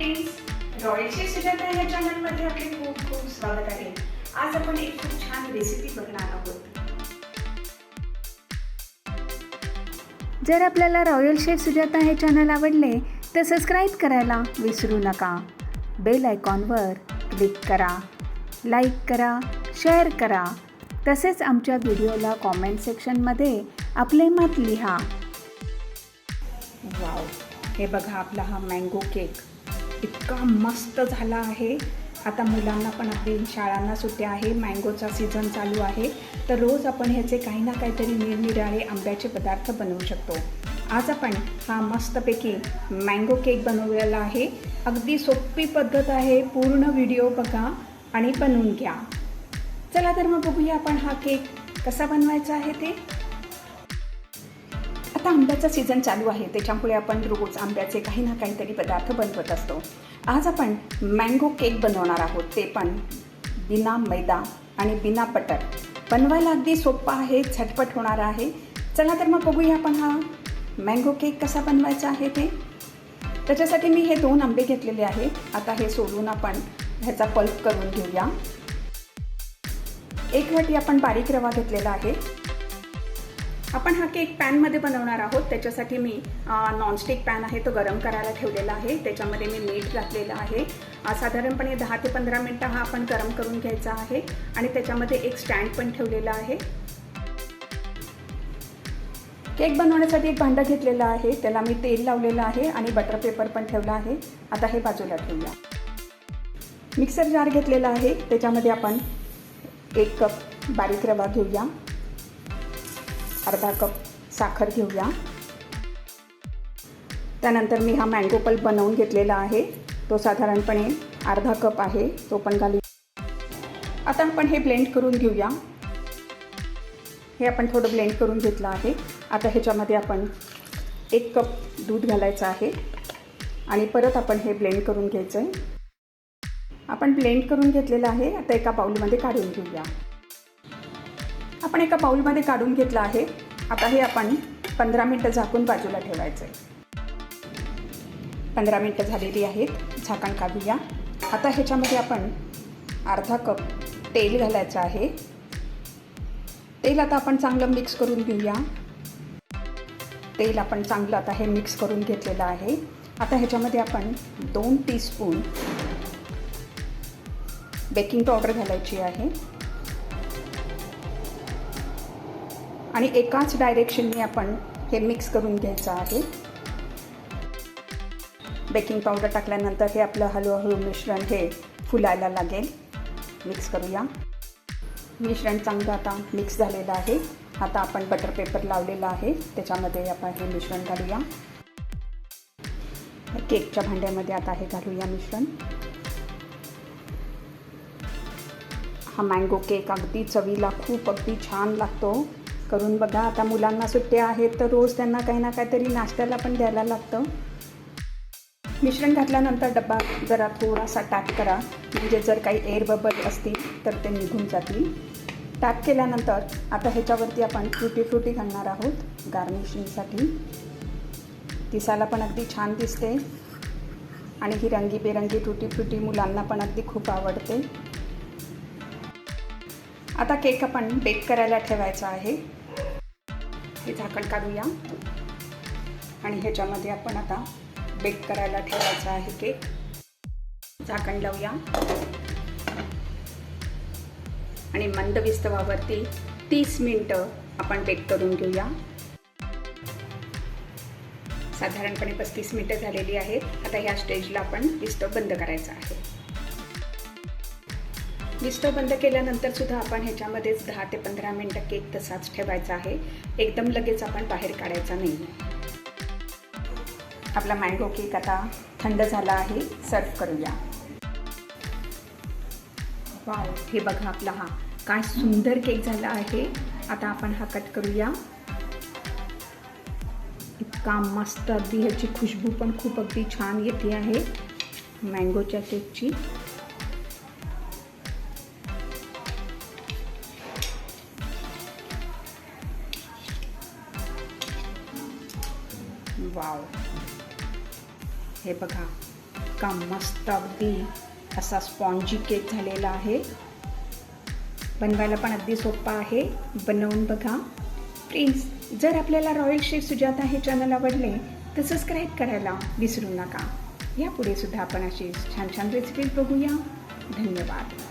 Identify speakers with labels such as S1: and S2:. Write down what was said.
S1: रॉयलची सुजाता या चॅनलमध्ये आपले खूप खूप स्वागत आहे. आज आपण एक खूप छान रेसिपी बघणार आहोत.
S2: जर आपल्याला रॉयल शेफ सुजाता हे चॅनल आवडले तर सबस्क्राईब करायला विसरू नका. बेल आयकॉनवर क्लिक करा लाईक करा शेअर करा. तसेच आमच्या व्हिडिओला कॉमेंट सेक्शनमध्ये आपले मत लिहा.
S1: वाव हे बघा आपला हा मँगो केक इतका मस्त झाला आहे. आता मुलांना पण अगदी शाळांना सुट्ट्या आहे मँगोचा सीझन चालू आहे. तर रोज आपण ह्याचे काही ना काहीतरी निरनिराळे आंब्याचे पदार्थ बनवू शकतो. आज आपण हा मस्तपैकी मँगो केक बनवलेला आहे. अगदी सोपी पद्धत आहे पूर्ण व्हिडिओ बघा आणि बनवून घ्या. चला तर मग बघूया आपण हा केक कसा बनवायचा आहे ते. आता आंब्याचा सीझन चालू आहे. त्याच्यामुळे आपण रोज आंब्याचे काही ना काहीतरी पदार्थ बनवत असतो. आज आपण मँगो केक बनवणार आहोत. ते पण बिना मैदा आणि बिना बटर बनवायला अगदी सोपा आहे झटपट होणार आहे. चला तर मग बघूया आपण हा मँगो केक कसा बनवायचा आहे ते. त्याच्यासाठी मी हे दोन आंबे घेतलेले आहे आता हे सोडून आपण ह्याचा पल्प करून घेऊया. एक वाटी आपण बारीक रवा घेतलेला आहे. आपण हा केक पॅनमध्ये बनवणार आहोत. त्याच्यासाठी मी नॉनस्टिक पॅन आहे तो गरम करायला ठेवलेला आहे. त्याच्यामध्ये मी मीठ घातलेलं आहे. साधारणपणे दहा ते पंधरा मिनटं हा आपण गरम करून घ्यायचा आहे. आणि त्याच्यामध्ये एक स्टँड पण ठेवलेला आहे. केक बनवण्यासाठी एक भांडं घेतलेलं आहे. त्याला मी तेल लावलेलं आहे आणि बटर पेपर पण ठेवला आहे. आता हे बाजूला ठेवूया. मिक्सर जार घेतलेला आहे. त्याच्यामध्ये आपण एक कप बारीक रवा घेऊया. अर्धा कप साखर घेऊया. त्यानंतर मी हा मँगो पल्प बनवून घेतलेला आहे. तो साधारणपणे अर्धा कप आहे तो पण घालू. आता आपण हे ब्लेंड करून घेऊया. हे आपण थोडं ब्लेंड करून घेतलं आहे. आता ह्याच्यामध्ये आपण एक कप दूध घालायचं आहे. आणि परत आपण हे ब्लेंड करून घ्यायचं आहे आपण ब्लेंड करून घेतलेलं आहे. आता एका बाऊलमध्ये काढून घेऊया. आपण एका बाऊलमध्ये काढून घेतलं आहे. आता हे आपण पंधरा मिनटं झाकून बाजूला ठेवायचं आहे पंधरा मिनटं झालेली आहेत. झाकण काढूया. आता ह्याच्यामध्ये आपण अर्धा कप तेल घालायचं आहे. तेल आता आपण चांगलं मिक्स करून घेऊया. तेल आपण चांगलं आता हे मिक्स करून घेतलेलं आहे. आता ह्याच्यामध्ये आपण दोन टीस्पून बेकिंग पावडर घालायची आहे. आणि एकाच डायरेक्शनने आपण हे मिक्स करून घ्यायचं आहे. बेकिंग पावडर टाकल्यानंतर हे आपलं हळूहळू मिश्रण हे फुलायला लागेल. मिक्स करूया. मिश्रण चांगलं आता मिक्स झालेलं आहे. आता आपण बटर पेपर लावलेला आहे. त्याच्यामध्ये आपण हे मिश्रण घालूया. केकच्या भांड्यामध्ये आता हे घालूया मिश्रण. हा मँगो केक अगदी चवीला खूप अगदी छान लागतो. करून बघा. आता मुलांना सुट्ट्या आहेत तर रोज त्यांना काही ना काहीतरी नाश्त्याला पण द्यायला लागतं. मिश्रण घातल्यानंतर डब्बा जरा थोडासा टाक करा. म्हणजे जर काही एअर बबल असतील तर ते निघून जातील. टाक केल्यानंतर आता ह्याच्यावरती आपण फ्रुटी फ्रुटी घालणार आहोत गार्निशिंगसाठी दिसायला पण अगदी छान दिसते. आणि ही रंगीबेरंगी फ्रुटी फ्रुटी मुलांना पण अगदी खूप आवडते. आता केक आपण बेक करायला ठेवायचा आहे. हे झाकण काढूया. आणि ह्याच्यामध्ये आपण आता बेक करायला ठेवायचा आहे केक. झाकण लावूया. आणि मंद विस्तवावरती तीस मिनटं आपण बेक करून घेऊया. साधारणपणे पस्तीस मिनटं झालेली आहेत. आता ह्या स्टेजला आपण विस्तव बंद करायचा आहे. विस्टो बंद केल्यानंतर सुद्धा आपण ह्याच्यामध्येच दहा ते पंधरा मिनटं केक तसाच ठेवायचा आहे. एकदम लगेच आपण बाहेर काढायचा नाही. आपला मँगो केक आता थंड झाला आहे. सर्व करूया. वाव हे बघा आपला हा काय सुंदर केक झाला आहे. आता आपण हा कट करूया. इतका मस्त अगदी ह्याची खुशबू पण खूप अगदी छान येते आहे. मँगोच्या केकची. वाव. हे बघा इतका मस्त अगदी असा स्पॉन्जी केक झालेला आहे. बनवायला पण अगदी सोपा आहे. बनवून बघा. प्लीज जर आपल्याला रॉयल शेफ सुजाता हे चॅनल आवडले तर सबस्क्राईब करायला विसरू नका. यापुढे सुद्धा आपण अशी छान छान रेसिपीज बघूया. धन्यवाद.